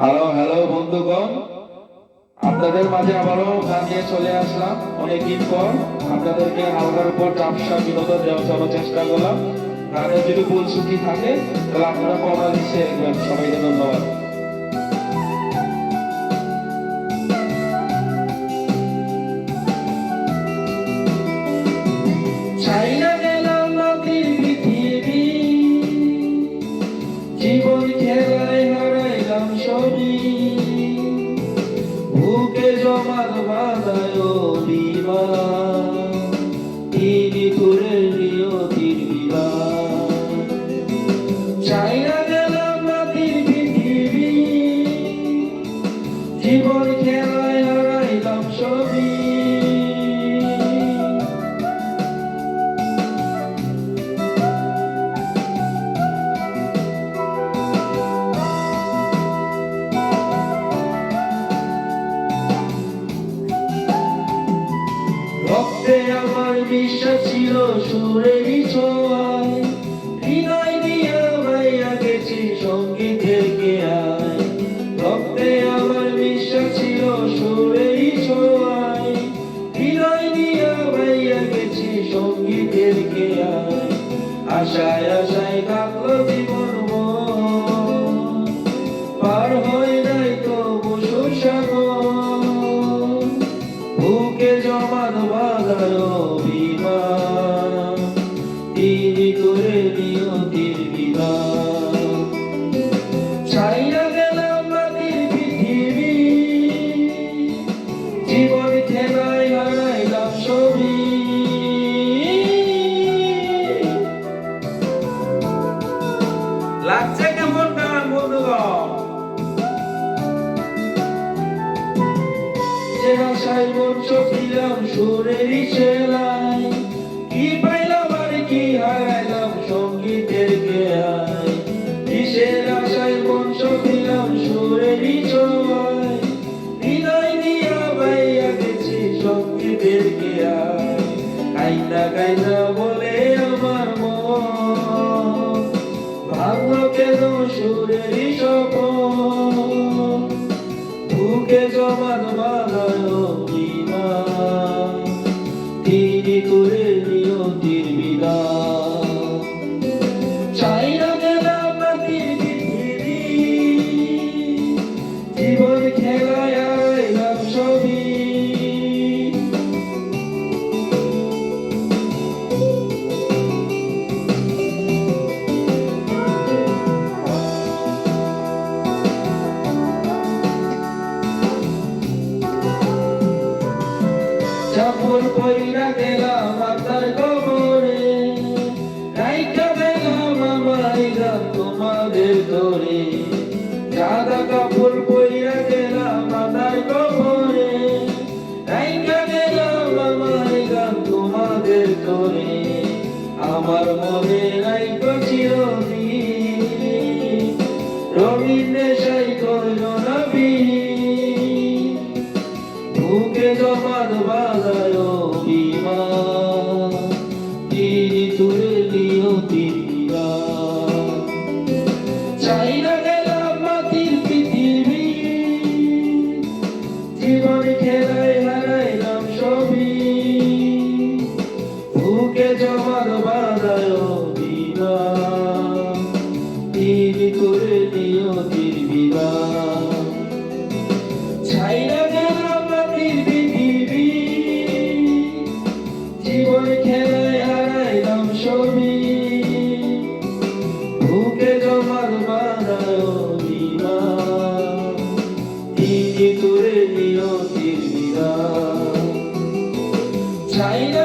Hello hello বন্ধুগণ। আপনাদের মাঝে আবারও গান নিয়ে চলে আসলাম। অনেকদিন পর আপনাদেরকে হালকার উপর চাপসা বিনোদন দেওয়ার চেষ্টা করলাম। গানের যদি ভুল সুখী থাকে, তাহলে আপনারা কমা দিচ্ছে সবাই সবাইকে ধন্যবাদ। বুকে জমাল বাধায় বিমান তিনি করে রক্তে আমার বিশ্বাস ছিল সুরেরই ছোঁয়ায়। হৃদয় দিয়া ভাইয়া গেছি সঙ্গীতের কে আয় রক্তে আমার বিশ্বাস ছিল সুরেরই ছোঁয়ায়। হৃদয় দিয়া ভাইয়া গেছি সঙ্গীতের কে আয় আশায় আশায় কাঁদলো করে নিয়তির চাইয়া গেলাম নদীর পৃথিবী, জীবন খেলায় কেমন গান বন্ধুগণ? যে আশায় মন চকিলাম সুরেরই চেলায় সপন বুকে জমান বিমান তিনি করে নিয়তির বিধান চাইনা গেলাম জীবন খেলায় চাপড় পইরা গেলাম আপনার কবরে। রাইকা গেলাম আমার তোমাদের ধরে সাদা কাপড় পইরা গেলাম আপনার কবরে। রাইকা গেলাম আমার তোমাদের ধরে আমার মনে রাইকা চিরদিন। রবীন্দ্র সাই কইল নবী বুকে তিনি